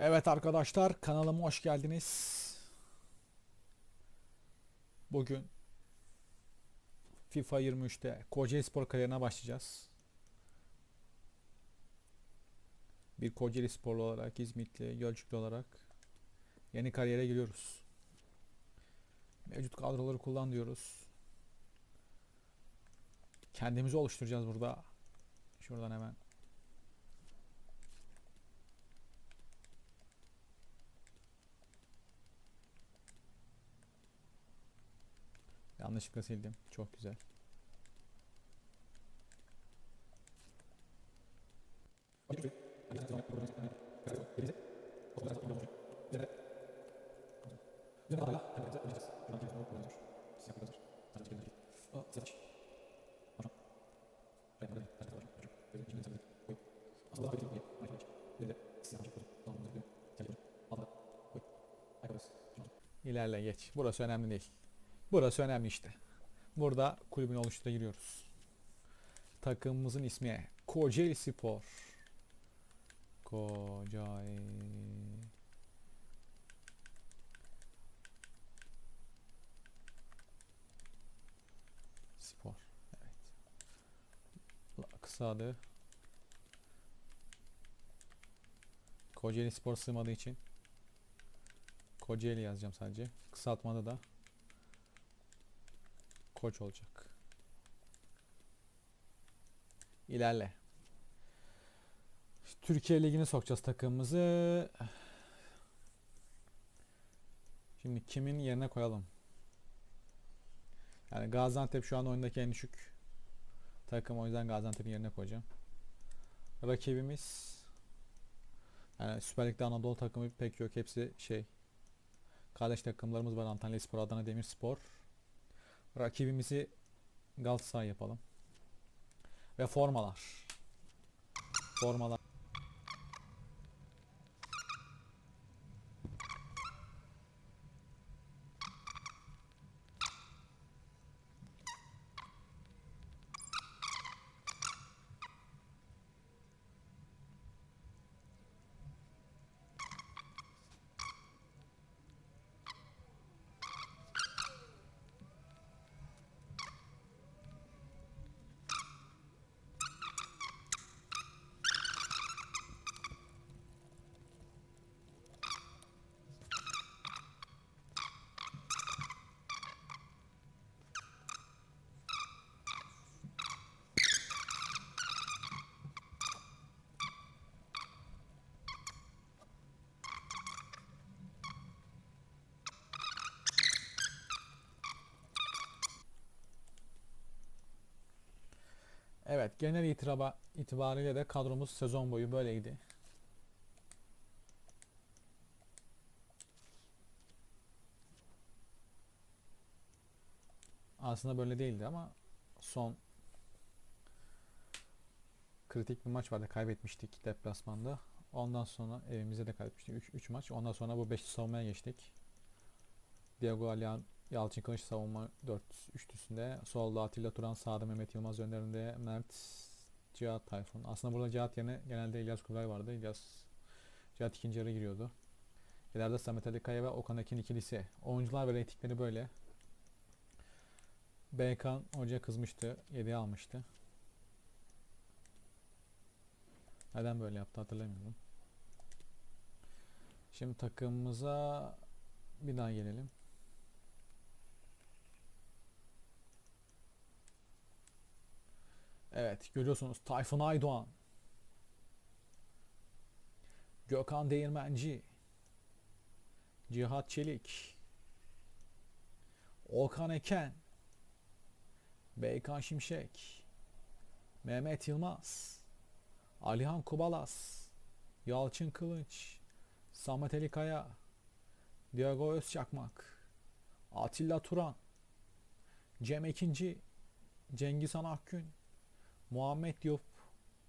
Evet arkadaşlar kanalıma hoş geldiniz. Bugün FIFA 23'te Kocaeli Spor kariyerine başlayacağız. Bir Kocaeli Sporlu olarak, İzmitli, Gölcüklü olarak yeni kariyere giriyoruz. Mevcut kadroları kullan diyoruz. Kendimizi oluşturacağız burada. Şuradan hemen Yanlışlıkla sildim. Çok güzel. İlerle geç. Burası önemli değil. Burası önemli işte. Burada kulübün oluşturuna giriyoruz. Takımımızın ismi Kocaeli Spor. Kocaeli Spor. Evet. Kısa adı Kocaeli Spor sığmadığı için Kocaeli yazacağım sadece. Kısaltmada da koç olacak. İlerle. Türkiye Ligi'ne sokacağız takımımızı. Şimdi kimin yerine koyalım? Yani Gaziantep şu an oyundaki en düşük takım o yüzden Gaziantep'in yerine koyacağım. Rakibimiz yani Süper Lig'de Anadolu takımı pek yok. Hepsi şey kardeş takımlarımız var. Antalya Spor, Adana Demirspor. Rakibimizi Galatasaray yapalım. Ve formalar. Formalar. Evet, genel itiraba, itibariyle de kadromuz sezon boyu böyleydi. Aslında böyle değildi ama son kritik bir maç vardı. Kaybetmiştik deplasmanda. Ondan sonra evimizde de kaybetmiştik. 3 maç. Ondan sonra bu 5'li savunmaya geçtik. Diego Alyan, Yalçın Kılıç savunma 4 üçlüsünde. Solda Atilla Turan, sağda Mehmet Yılmaz önlerinde Mert Cihat Tayfun. Aslında burada Cihat yerine genelde İlyas Kubilay vardı. İlyas Cihat ikinci yarı giriyordu. İleride Samet Ali Kaya ve Okan Ekin ikilisi. Oyuncular ve reytingleri böyle. Beykan Hoca kızmıştı. 7'ye almıştı. Neden böyle yaptı hatırlamıyorum. Şimdi takımımıza bir daha gelelim. Evet görüyorsunuz Tayfun Aydoğan. Gökhan Değirmenci. Cihat Çelik. Okan Eken. Beykan Şimşek. Mehmet Yılmaz. Alihan Kubalas. Yalçın Kılıç. Samet Ali Kaya. Diego Özçakmak. Atilla Turan. Cem Ekinci. Cengiz Han. Muhammed Diop,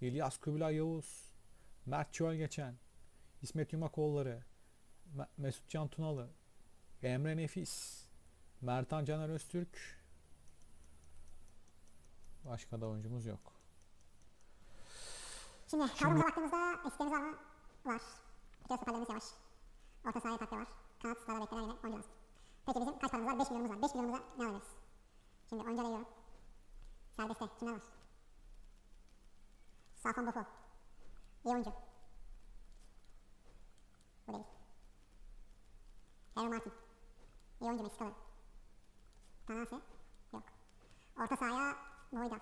İlyas Kubilay Yavuz, Mert Çölgeçen, İsmet Yumakoğulları, Me- Mesut Can Tunalı, Emre Nefis, Mertan Caner Öztürk. Başka da oyuncumuz yok. Şimdi kadromuza baktığımızda eksiklerimiz var mı? Var. Bir kere stoperlerimiz yavaş. Orta sahaya takviye var. Kanat sağda bekleyen yine oyuncu lazım. Peki bizim kaç paramız var? 5 milyonumuz var. 5 milyonumuza ne alırız? Şimdi oyuncu arıyorum. Serbestte. Kimler var? Safon Bofo. İyi oyuncu. Bu değil. Harry Martin. İyi oyuncu Meksikalı. Tanase. Yok. Orta sahaya Moydaf.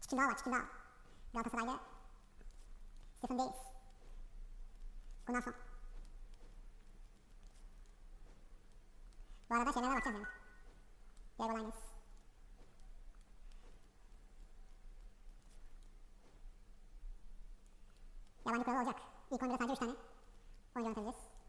Çikin daha var, Çikin daha. Galatasaray'da Stephen Davis. Sonra. Bu arada şeylere bakacağız yani. Diego Lainez. Yabancı kuralı olacak. İlk 11'de sadece 3 tane oyuncu oynatacağız.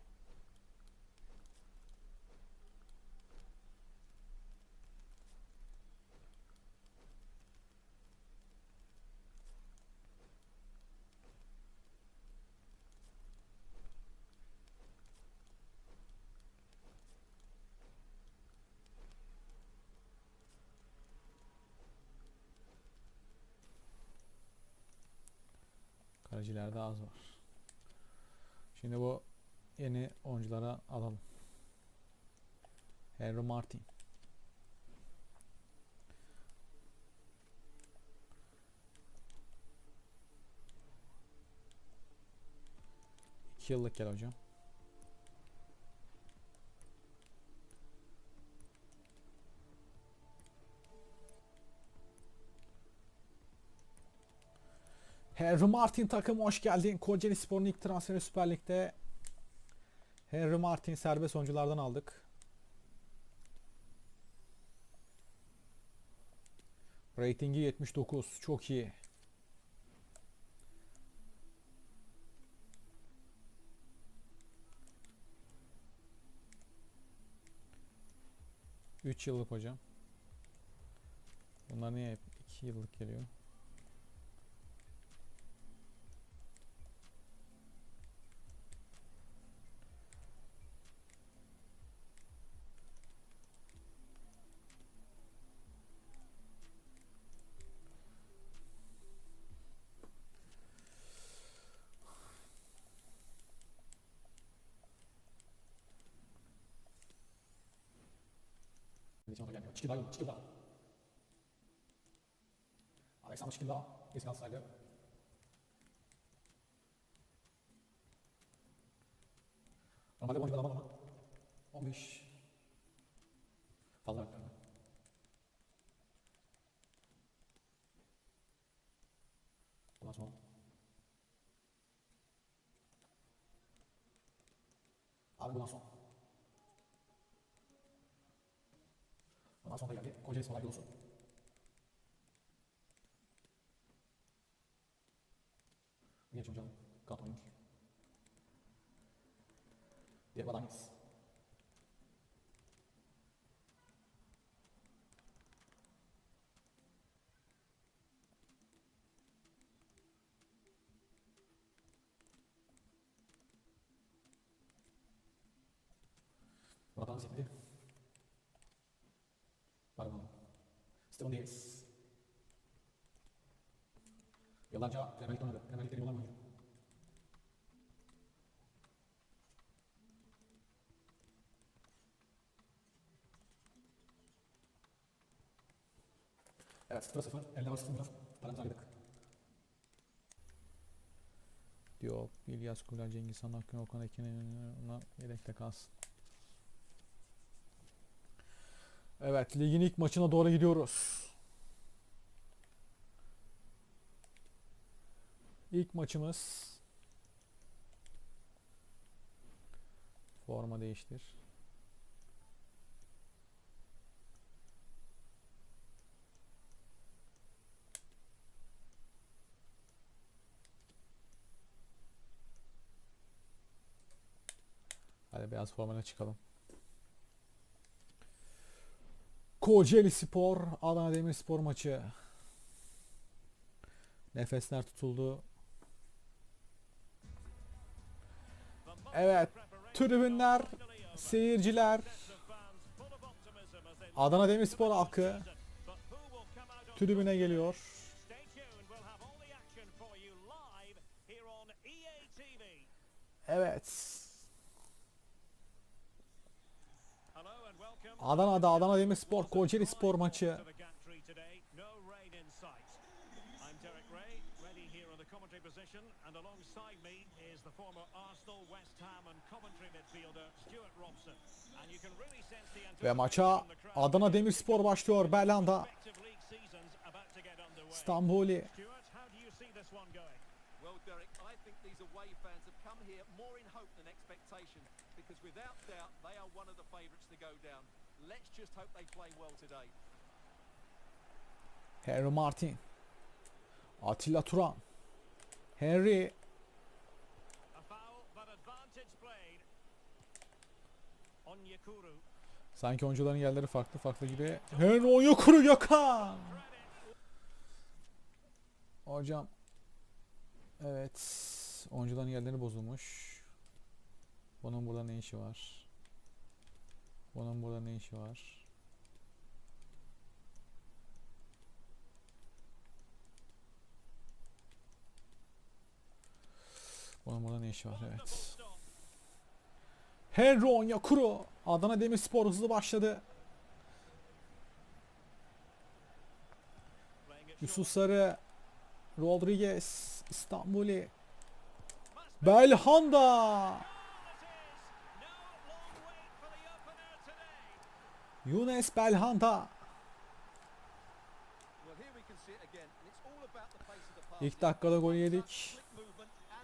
Kalecilerde az var. Şimdi bu yeni oyunculara alalım. Harry Martin. İki yıllık gel hocam. Harry Martin takımı hoş geldin. Kocaeli Spor'un ilk transferi Süper Lig'de. Harry Martin serbest oyunculardan aldık. Ratingi 79. Çok iyi. Üç yıllık hocam. Bunlar niye hep 2 yıllık geliyor? 근데 정확하게 아니고 지켜봐요 지켜봐 아렉 싸움 시킨다 It's outside 아 맞아 보니까 남아 남아 어 근데 씨 바로. 갈까 맞아. 아무도 나서 oyuncular alamam ama 15 fazla verdim. Ondan sonra Abi bundan sonra Ondan sonra geldi. Kocaeli Spor Aygılosu. Genç hocam. Kat oynuyor. Diego Alanis. Murat Anzipli. Pardon. Steven Diaz. Yıllarca Lig'de oynadı. Lig'de yıllar oyuncu. Evet 0-0. Elde var 0 Paramızı aldık. Diyor İlyas Kuler, Cengiz Han, Akın Okan ona yedekte kalsın. Evet, ligin ilk maçına doğru gidiyoruz. İlk maçımız forma değiştir. Hadi beyaz formayla çıkalım. Kocaeli Spor, Adana Demirspor maçı. Nefesler tutuldu. Evet, tribünler, seyirciler, Adana Demirspor halkı tribüne geliyor. Evet. Adana'da Adana Demirspor Kocaeli Spor maçı. Ve maça. Adana Demirspor başlıyor. Belhanda. Respective league seasons about to get underway. İstanbuli. Stuart, how do you see this one going? Well, Derek, I think these away fans have come here more in hope than expectation because without doubt they are one of the favourites to go down. Let's just hope they play well today. Harry Martin. Atilla Turan. Onyekuru. Sanki oyuncuların yerleri farklı farklı gibi. Henry Onyekuru Gökhan. Hocam. Evet. Oyuncuların yerleri bozulmuş. Bunun burada ne işi var? Bunun burada ne işi var? Bunun burada ne işi var? Evet. stop. Henry Onyekuru. Adana Demirspor hızlı başladı. Yusuf. Sarı. Rodriguez. İstanbuli. Belhanda.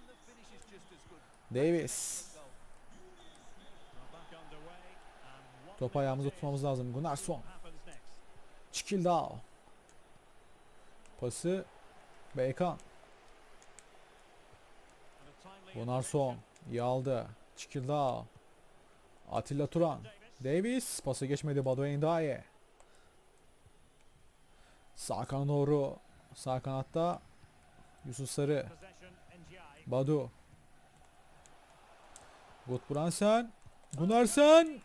The finish is just as good. Davis. Topu ayağımızda tutmamız lazım. Gunnarsson. Çikildao. Pası. Beykan. Gunnarsson. İyi aldı. Çikildao. Atilla Turan. Davis. Pası geçmedi. Badu Endaye. Sağ kana doğru. Sağ kanatta. Yusuf Sarı. Badu. Gutbrandsen. Gunnarsson.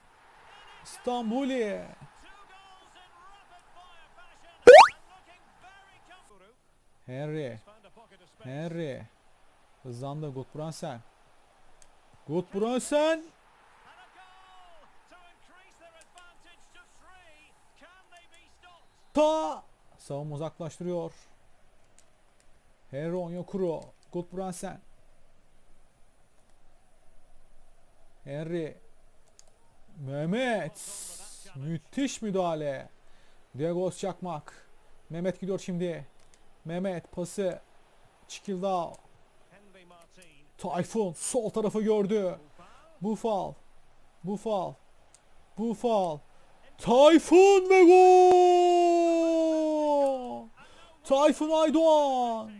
İstanbuli. Two goals in rapid fire Ta. Savunma uzaklaştırıyor. Henry Onyekuru. Gutbrandsen. Henry. Mehmet. Müthiş müdahale. Diego Çakmak. Mehmet gidiyor şimdi. Mehmet pası. Çikildao. Tayfun sol tarafı gördü. Foul. Bu fal. Bu fal. Bu fal. Tayfun ve gol! Holds on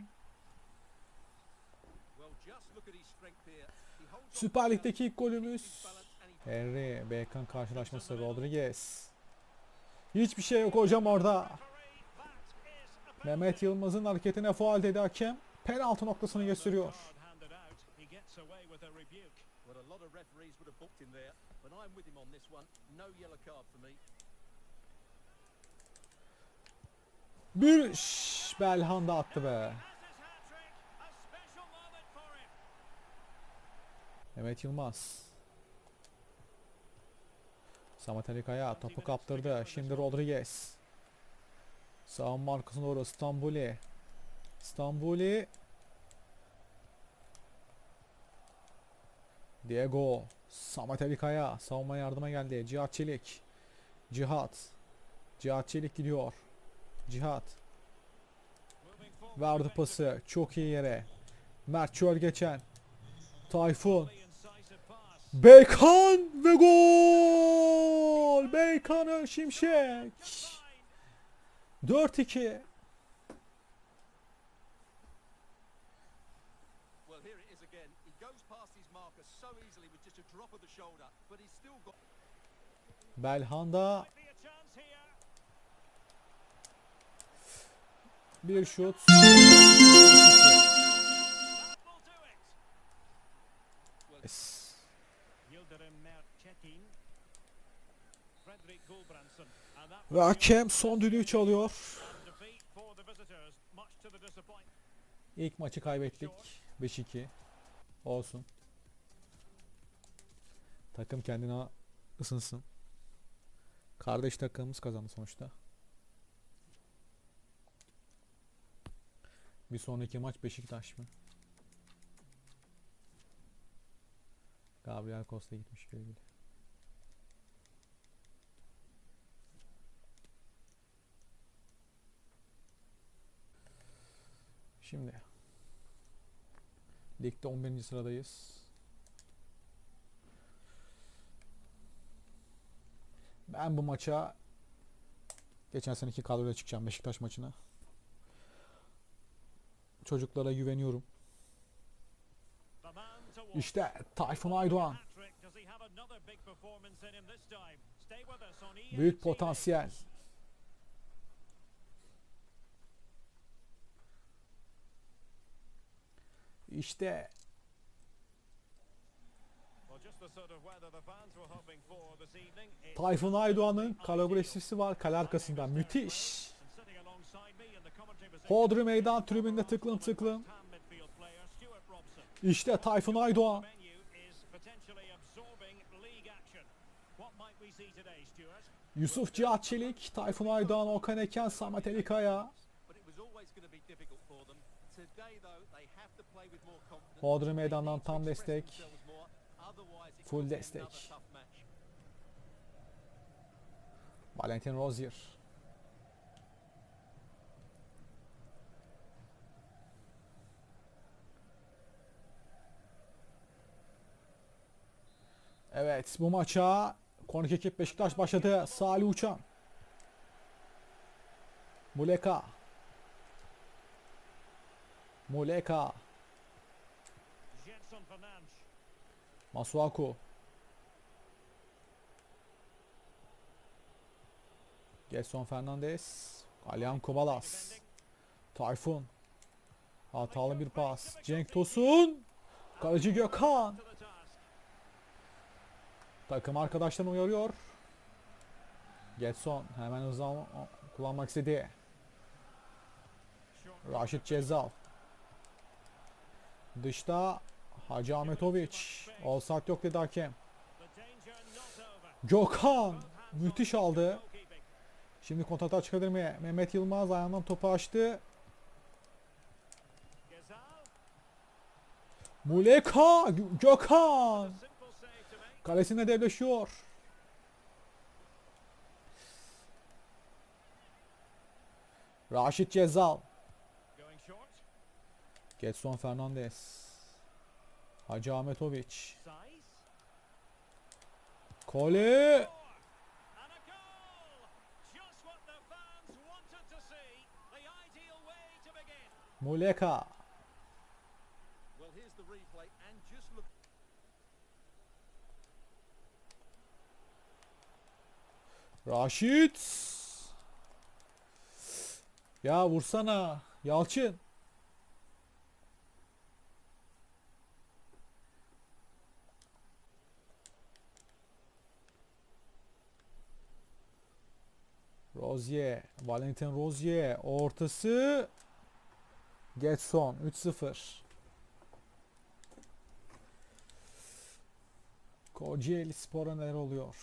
Süper Lig'deki ilk golümüz. Henry, Bacon karşılaşması Rodriguez. Hiçbir şey yok hocam orada. Mehmet Yılmaz'ın hareketine faul dedi hakem. Penaltı noktasını gösteriyor. Bir Şş, Belhanda attı be. Mehmet Yılmaz. Samet Ali Kaya topu kaptırdı. Şimdi Rodriguez. Savunma arkasına doğru İstanbuli. İstanbuli. Diego. Samet Ali Kaya. Savunma yardıma geldi. Cihat Çelik. Cihat. Cihat Çelik gidiyor. Cihat. Verdi pası. Çok iyi yere. Mert Çöl geçen. Tayfun. Beykan ve gol! Beykan'ı Şimşek. Line. 4-2. Well, bir şut. Yes. Ve hakem son düdüğü çalıyor. İlk maçı kaybettik. 5-2. Olsun. Takım kendine ısınsın. Kardeş takımımız kazandı sonuçta. Bir sonraki maç Beşiktaş mı? Gabriel Costa gitmiş güle. Şimdi Ligde 11. sıradayız. Ben bu maça geçen seneki kadroyla çıkacağım Beşiktaş maçına. Çocuklara güveniyorum. İşte Tayfun Aydoğan. Büyük potansiyel. İşte Tayfun Aydoğan'ın kalabresi var kale arkasından. Müthiş. Hodri meydan tribünde tıklım tıklım. İşte Tayfun Aydoğan. Yusuf Cihat Çelik, Tayfun Aydoğan, Okan Eken, Samet Elikaya. But it was always going to be difficult for them. Today, though, they have to play with more confidence. Hodri They meydandan need to tam express destek. themselves more. Otherwise, it Full could be destek. another tough match. Valentin Rozier. Evet bu maça konuk ekip Beşiktaş başladı. Salih Uçan. Muleka. Muleka. Masuaku. Gelson Fernandez. Alian Kobalas. Tayfun. Hatalı bir pas. Cenk Tosun. Kaleci Gökhan. Takım arkadaşlarını uyarıyor. Getson hemen hızlı kullanmak istedi. Raşit Cezal. Dışta Hacı Ahmetoviç. Offside yok dedi hakem. Gökhan. Müthiş aldı. Şimdi kontrata çıkabilir mi? Mehmet Yılmaz ayağından topu açtı. Muleka Gö- Gökhan kalesinde devleşiyor. Raşit Cezal. Getson Fernandez. Hacı Ahmetoviç. Kole. And Raşit. Ya vursana. Yalçın. Rozier. Valentin Rozier. Ortası. Getson. 3-0. Kocaeli Spor'a neler oluyor?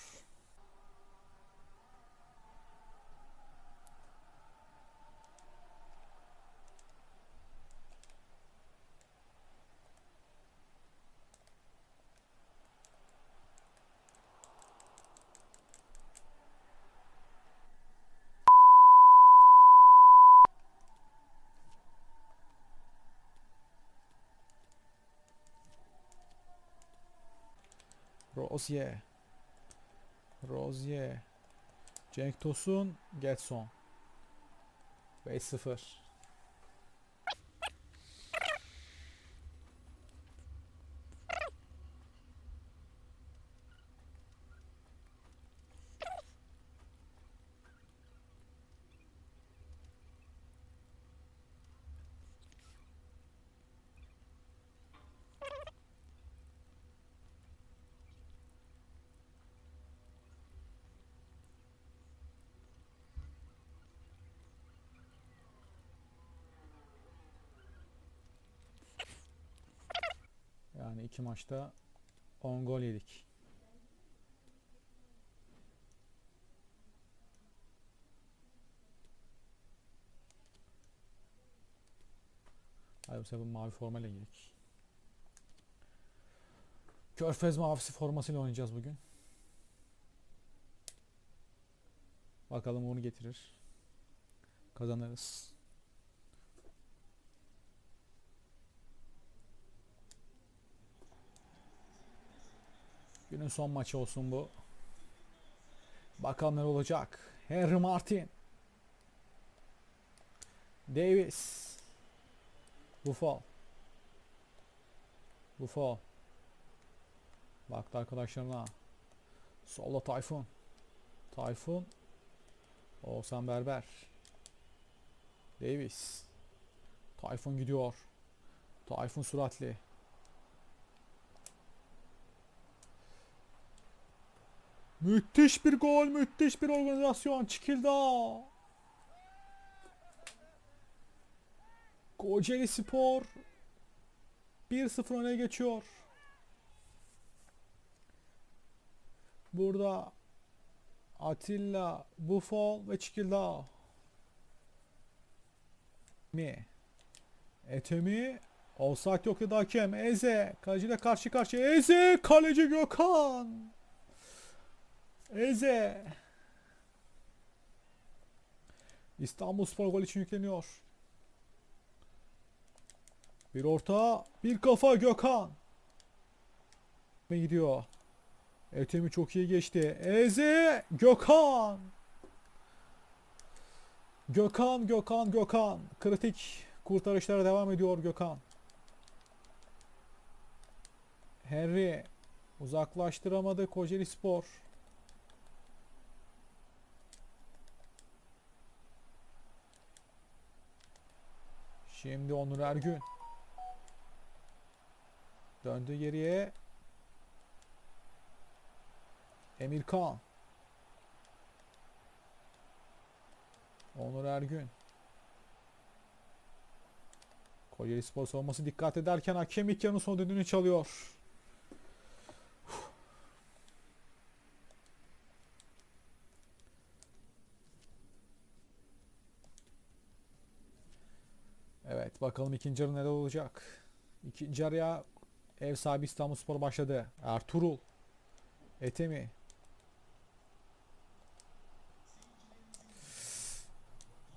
Rozier. Rozier. Cenk Tosun. Getson. 5-0. Yani iki maçta 10 gol yedik. Hayır bu sefer mavi formayla giydik. Körfez mavisi formasıyla oynayacağız bugün. Bakalım onu getirir. Kazanırız. Günün son maçı olsun bu. Bakalım ne olacak. Henry Martin. Davis. Buffon. Buffon. Baktı arkadaşlarına. Solda Tayfun. Tayfun. Oğuzhan Berber. Davis. Tayfun gidiyor. Tayfun süratli. Müthiş bir gol, müthiş bir organizasyon. Çikilda. Kocaeli Spor 1-0 öne geçiyor. Burada Atilla, Buffon ve Çikilda. Mi? Etemi. Offside yok ya da hakem. Eze. Kaleciyle karşı karşıya. Eze. Kaleci Gökhan. Eze. İstanbul Spor gol için yükleniyor. Bir orta, bir kafa Gökhan. Ve gidiyor. Etemi çok iyi geçti. Eze Gökhan. Gökhan, Gökhan, Gökhan. Kritik kurtarışlara devam ediyor Gökhan. Henry uzaklaştıramadı Kocaeli Spor. Şimdi Onur Ergün. Döndü geriye. Emirkan. Onur Ergün. Kocaeli Spor savunması dikkat ederken hakem ilk yarının son düdüğünü çalıyor. Evet bakalım ikinci yarı neler olacak. İkinci yarıya ev sahibi İstanbulspor başladı. Ertuğrul. Etemi.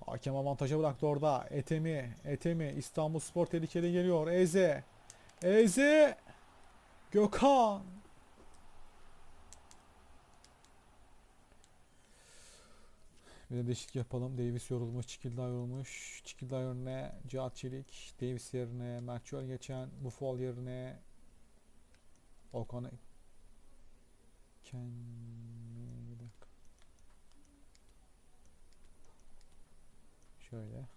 Hakem avantaja bıraktı orada. Etemi. Etemi. İstanbulspor tehlikeli geliyor. Eze. Eze. Gökhan. Bir de değişiklik yapalım. Davis yorulmuş, Çikilda yorulmuş. Çikilda yerine Cihat Çelik, Davis yerine Maxwell geçen, Buffon yerine Okan Ken. Şöyle.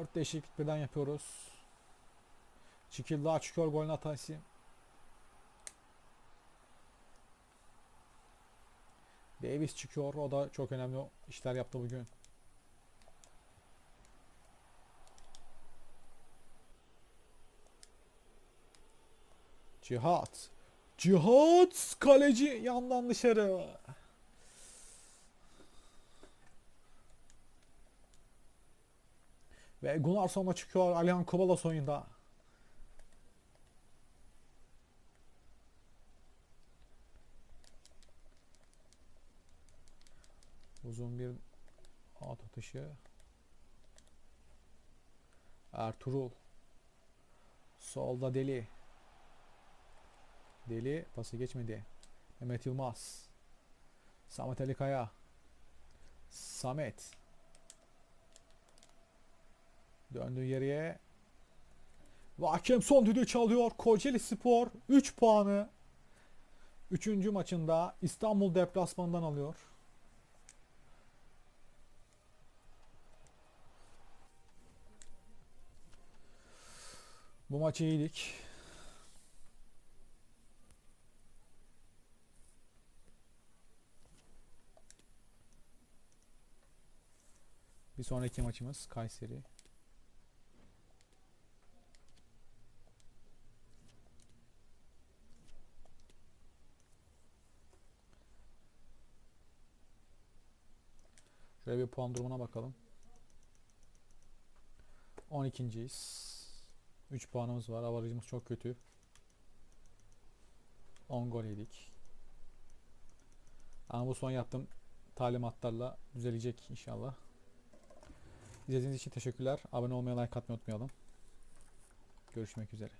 Dört değişiklik birden yapıyoruz. Çikilda çıkıyor golün hatası. Davis çıkıyor. O da çok önemli işler yaptı bugün. Cihat. Cihat kaleci yandan dışarı. Ve Gunnar sonra çıkıyor Alihan Kobalas oyunda. Uzun bir at atışı. Ertuğrul. Solda Deli. Deli pası geçmedi. Mehmet Yılmaz. Samet Ali Kaya. Samet. Döndü geriye. Ve hakem son düdüğü çalıyor. Kocaeli Spor 3 puanı 3. maçında İstanbul deplasmanından alıyor. Bu maçı iyiydik. Bir sonraki maçımız Kayseri. Şöyle bir puan durumuna bakalım. 12.yiz. 3 puanımız var. Avarajımız çok kötü. 10 gol yedik. Ama bu son yaptığım talimatlarla düzelecek inşallah. İzlediğiniz için teşekkürler. Abone olmayı, like atmayı unutmayalım. Görüşmek üzere.